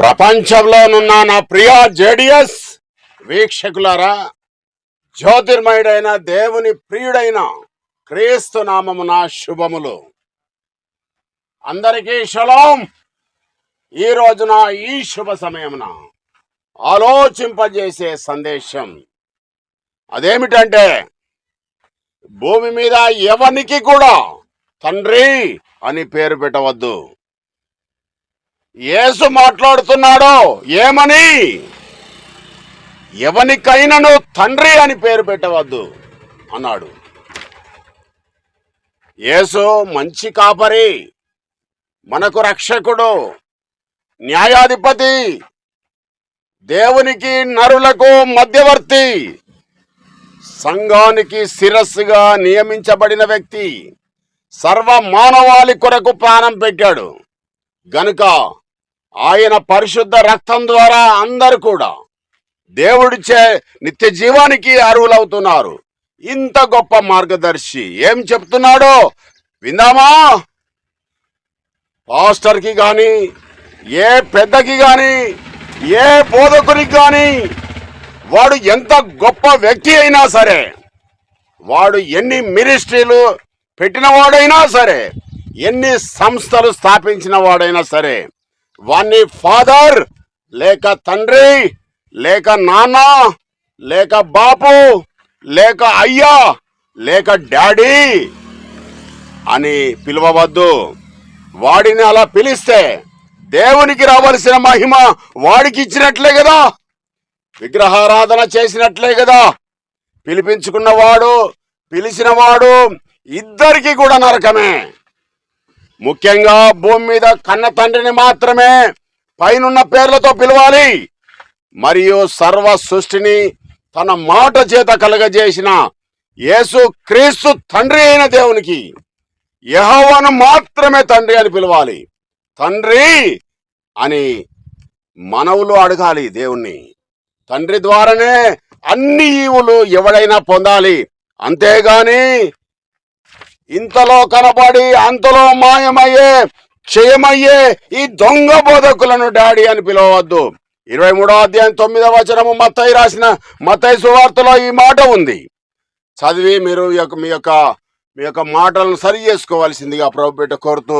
ప్రపంచంలోనున్న నా ప్రియ జేడిఎస్ వీక్షకులారా జ్యోతిర్మయుడైన దేవుని ప్రియుడైన క్రీస్తు నామమున శుభములు. అందరికీ శలోం ఈ రోజున ఈ శుభ సమయమున ఆలోచింపజేసే సందేశం అదేమిటంటే భూమి మీద ఎవనికి కూడా తండ్రి అని పేరు పెట్టవద్దు. యేసు మాట్లాడుతున్నాడో ఏమని? ఎవనికైనాను తండ్రి అని పేరు పెట్టవద్దు అన్నాడు. యేసు మంచి కాపరి మనకు రక్షకుడు న్యాయాధిపతి దేవునికి నరులకు మధ్యవర్తి సంఘానికి శిరస్సుగా నియమించబడిన వ్యక్తి సర్వ మానవాళి కొరకు ప్రాణం పెట్టాడు. గనుక ఆయన పరిశుద్ధ రక్తం ద్వారా అందరు కూడా దేవుడిచే నిత్య జీవానికి అర్హులవుతున్నారు. ఇంత గొప్ప మార్గదర్శి ఏం చెప్తున్నాడో విందామా? పాస్టర్కి కానీ ఏ పెద్దకి కానీ ఏ బోధకునికి కానీ వాడు ఎంత గొప్ప వ్యక్తి అయినా సరే వాడు ఎన్ని మినిస్ట్రీలు పెట్టిన వాడైనా సరే ఎన్ని సంస్థలు స్థాపించిన వాడైనా సరే వాణ్ణి ఫాదర్ లేక తండ్రి లేక నాన్న లేక బాపు లేక అయ్యా లేక డాడీ అని పిలవవద్దు. వాడిని అలా పిలిస్తే దేవునికి రావలసిన మహిమ వాడికి ఇచ్చినట్లే కదా. విగ్రహారాధన చేసినట్లే కదా. పిలిపించుకున్నవాడు పిలిచినవాడు ఇద్దరికి కూడా నరకమే. ముఖ్యంగా భూమి మీద కన్న తండ్రిని మాత్రమే పైనున్న పేర్లతో పిలవాలి. మరియు సర్వ సృష్టిని తన మాట చేత కలగజేసిన యేసు క్రీస్తు తండ్రి అయిన దేవునికి యెహోవాను మాత్రమే తండ్రి అని పిలవాలి. తండ్రి అని మనవులు అడగాలి దేవుణ్ణి. తండ్రి ద్వారానే అన్ని ఈవులు ఎవడైనా పొందాలి. అంతేగాని ఇంతలో కనబడి అంతలో మాయమయ్యే క్షయమయ్యే ఈ దొంగ బోధకులను డాడీ అని పిలవద్దు ఇరవై మూడో అధ్యాయం తొమ్మిదవ వచనము మత్తయి రాసిన మత్తయి సువార్తలో ఈ మాట ఉంది. చదివి మీరు ఈ యొక్క మీ యొక్క మీ యొక్క మాటలను సరి చేసుకోవాల్సిందిగా ప్రభుపేట కోరుతూ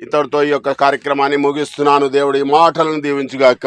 ఇతడితో ఈ యొక్క కార్యక్రమాన్ని ముగిస్తున్నాను. దేవుడి ఈ మాటలను దీవించుగాక.